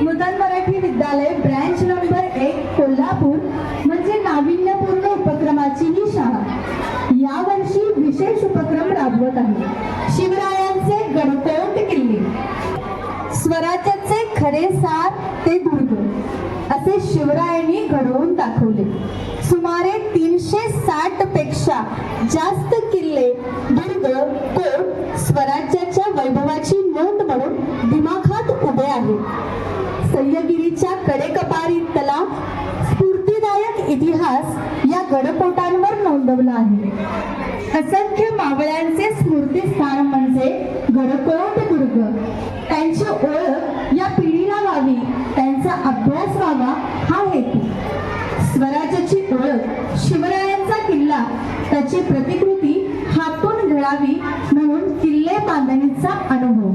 नूतन मराठी विद्यालय branch number एक कोल्हापूर म्हणजे नाविन्यपूर्ण उपक्रमाची ही शाळा. यावर्षी विशेष उपक्रम राबवत आहे. शिवरायांचे गडकोट किल्ले. स्वराज्याचे खरे सार ते दुर्ग. असे शिवरायांनी घडवून दाखवले. सुमारे तीनशे साठपेक्षा जास्त किल्ले दुर्ग कोट स्वराज्याच्या वैभवाची नोंद म्हणून दिमाखात उभे आहेत. सह्यगिरीच्या कडेकपारीतला स्फूर्तीदायक इतिहास या गडकोटांवर नोंदवला आहे. असंख्य मावळ्यांचे स्मृतीस्थान म्हणजे गडकोट दुर्ग. त्यांची ओळख या पिढीला व्हावी त्यांचा अभ्यास व्हावा हा हेतू. स्वराज्याची ओळख शिवरायांचा किल्ला त्याची प्रतिकृती हातून घडावी म्हणून किल्ले बांधणीचा अनुभव.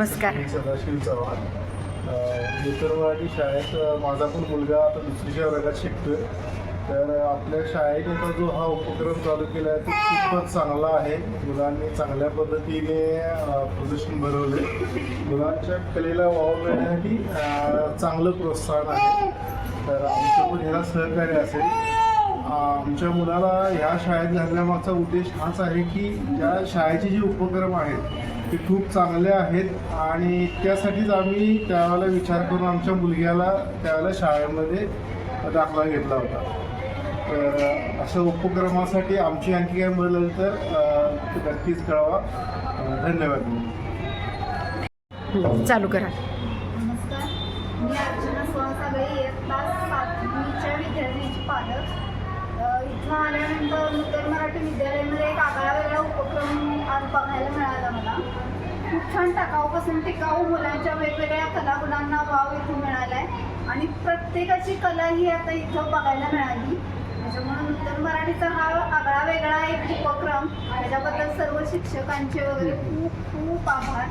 नमस्कार. मी सदाशिव चव्हाण. अ, शाळेत माझा पण मुलगा आता दुसरीच्या वर्गात शिकतोय. तर आपल्या शाळेने आता जो हा उपक्रम चालू केला आहे तो खूपच चांगला आहे. मुलांनी चांगल्या पद्धतीने प्रदर्शन भरवले मुलांच्या कलेला वाव मिळण्यासाठी चांगलं प्रोत्साहन आहे. तर आमचं पण ह्याला सहकार्य असेल. आमच्या मुलाला ह्या शाळेत घालण्यामागचा उद्देश हाच आहे की या शाळेचे जे उपक्रम आहेत ते खूप चांगले आहेत आणि त्यासाठीच आम्ही त्यावेळेला विचार करून आमच्या मुलग्याला त्यावेळेला शाळेमध्ये दाखला घेतला होता. तर अशा उपक्रमासाठी आमची आणखी काय लागली तर नक्कीच कळवा. धन्यवाद. चालू करा. नमस्कार. मी अर्चना सोनसागळे इयत्ता सातवीच्या विद्यार्थ्यांची पालक. उत्तर मराठी विद्यालयामध्ये एक आगळा वेगळा उपक्रम आज बघायला मिळाला मला. खूप छान टाकाऊपासून टिकाऊ मुलांच्या वेगवेगळ्या कलागुणांना वाव इथून मिळाला आहे आणि प्रत्येकाची कला ही आता इथं बघायला मिळाली. त्याच्यामुळे उत्तर मराठीचा हा आगळा वेगळा एक उपक्रम. त्याच्याबद्दल सर्व शिक्षकांचे वगैरे खूप खूप आभार.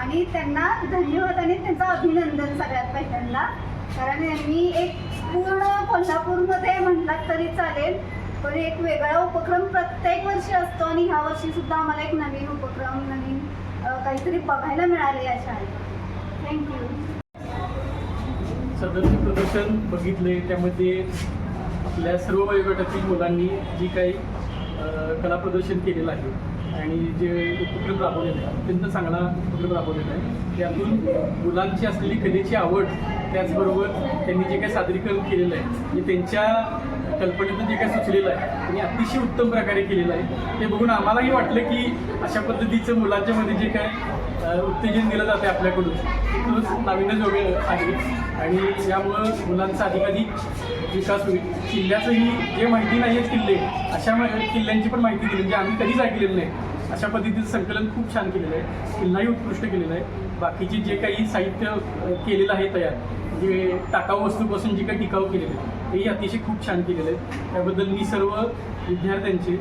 आणि त्यांना धन्यवाद आणि त्यांचं अभिनंदन सगळ्यात पहिल्यांदा. कारण यांनी एक पूर्ण कोल्हापूरमध्ये म्हटलात तरी चालेल. पण एक वेगळा उपक्रम प्रत्येक वर्षी असतो आणि ह्या वर्षी सुद्धा आम्हाला एक नवीन उपक्रम नवीन काहीतरी बघायला मिळाले या शाळेत. थँक्यू सदरचे प्रदर्शन बघितले त्यामध्ये आपल्या सर्व वयोगटातील मुलांनी जी काही कला प्रदर्शन केलेलं आहे आणि जे उपक्रम राबवलेले आहेत अत्यंत चांगला उपक्रम राबवलेला आहे. त्यातून मुलांची असलेली कलेची आवड त्याचबरोबर त्यांनी जे काही सादरीकरण केलेलं आहे म्हणजे त्यांच्या कल्पनेतून जे काही सुचलेलं आहे त्यांनी अतिशय उत्तम प्रकारे केलेलं आहे. ते बघून आम्हालाही वाटलं की अशा पद्धतीचं मुलांच्यामध्ये जे काय उत्तेजन दिलं जाते आपल्याकडून ते खरंच नाविन्यजोगे आहे. आणि यामुळं मुलांचा अधिकाधिक विकास होईल. किल्ल्याचंही जे माहिती नाही आहेत किल्ले अशा किल्ल्यांची पण माहिती दिली. म्हणजे आम्ही कधीच ऐकलेलं नाही. अशा पद्धतीचं संकलन खूप छान केलेलं आहे. किल्लाही उत्कृष्ट केलेलं आहे. बाकीचे जे काही साहित्य केलेलं आहे तयार जे टाकाऊ वस्तूपासून जे काही टिकाऊ केलेले आहे तेही अतिशय खूप छान केलेलं आहे. त्याबद्दल मी सर्व विद्यार्थ्यांचे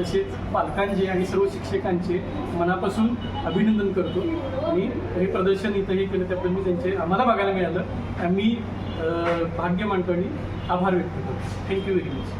तसेच पालकांचे आणि सर्व शिक्षकांचे मनापासून अभिनंदन करतो. आणि हे प्रदर्शन इथं हे केलं त्याबद्दल मी त्यांचे आम्हाला बघायला मिळालं. आम्ही भाग्य मानतो आणि आभार व्यक्त करतो. Thank you very much